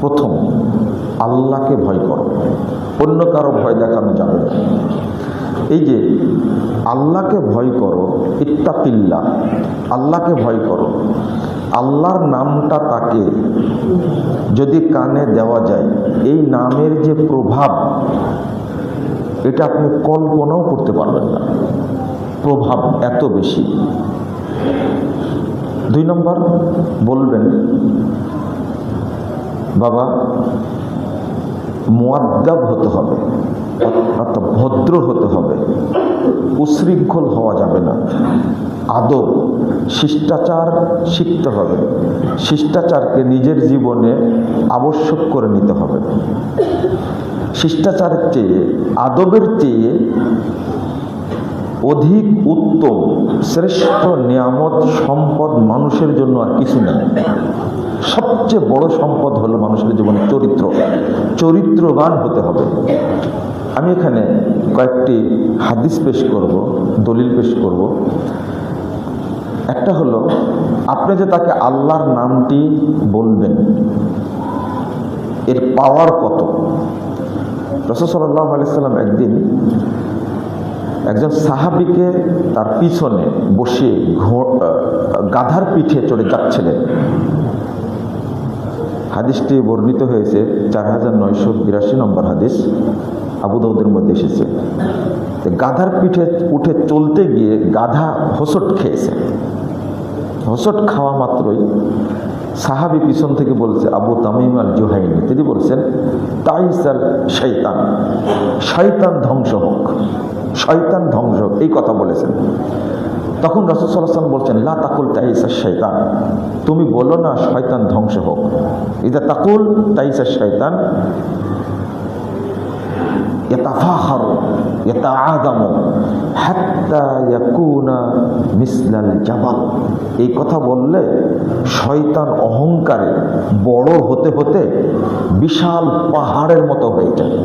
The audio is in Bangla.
প্রথম, আল্লাহকে ভয় করো। অন্য কারও ভয় দেখানো যাবে না। এই যে, আল্লাহকে ভয় করো, ইত্তাকিল্লা, আল্লাহকে ভয় করো। আল্লাহর নামটা তাকে যদি কানে দেওয়া যায়, এই নামের যে প্রভাব, এটা আপনি কল্পনাও করতে পারবেন না। প্রভাব এত বেশি। দুই নম্বর, বলবেন বাবা মোয়াদ্দাব হতে হবে, অর্থাৎ ভদ্র হতে হবে, উশৃঙ্খল হওয়া যাবে না। আদব, শিষ্টাচার শিখতে হবে, শিষ্টাচারকে নিজের জীবনে আবশ্যক করে নিতে হবে। শিষ্টাচারের চেয়ে, আদবের চেয়ে অধিক উত্তম, শ্রেষ্ঠ নিয়ামত সম্পদ মানুষের জন্য আর কিছু নেই। সবচেয়ে বড় সম্পদ হলো মানুষের জীবনে চরিত্র। চরিত্রবান হতে হবে। আমি এখানে কয়েকটি হাদিস পেশ করব, দলিল পেশ করব। একটা হলো, আপনি যে তাকে আল্লাহর নামটি বলবেন, এর পাওয়ার কত? রসদ সাল্লাহ একদিন একজন সাহাবিকে তার পিছনে বসে ঘো- গাধার পিঠে চড়ে যাচ্ছিলেন। হাদিসটি বর্ণিত হয়েছে চার হাজার নয়শো বিরাশি নম্বর হাদিস, আবু দাউদের মধ্যে এসেছে। গাধার পিঠে উঠে চলতে গিয়ে গাধা হোসট খেয়েছে। হোসট খাওয়া মাত্রই সাহাবি পিছন থেকে বলছে, আবু তামিম আল জোহাইনি। তিনি বলছেন, তাইসাল শৈতান শয়তান ধ্বংস হোক। শয়তান ধ্বংস হোক এই কথা বলেছেন তখন রসদ সাল্লাম বলছেন লা তাকুল তাইসা শৈতান তুমি বলো না শয়তান ধ্বংস হোক ইদা তাকুল তাইসা শৈতান يتفاخر يتعاظم حتى يكون مثل الجبل এই কথা বললে শয়তান অহংকারে বড় হতে হতে বিশাল পাহাড়ের মতো হয়ে যায়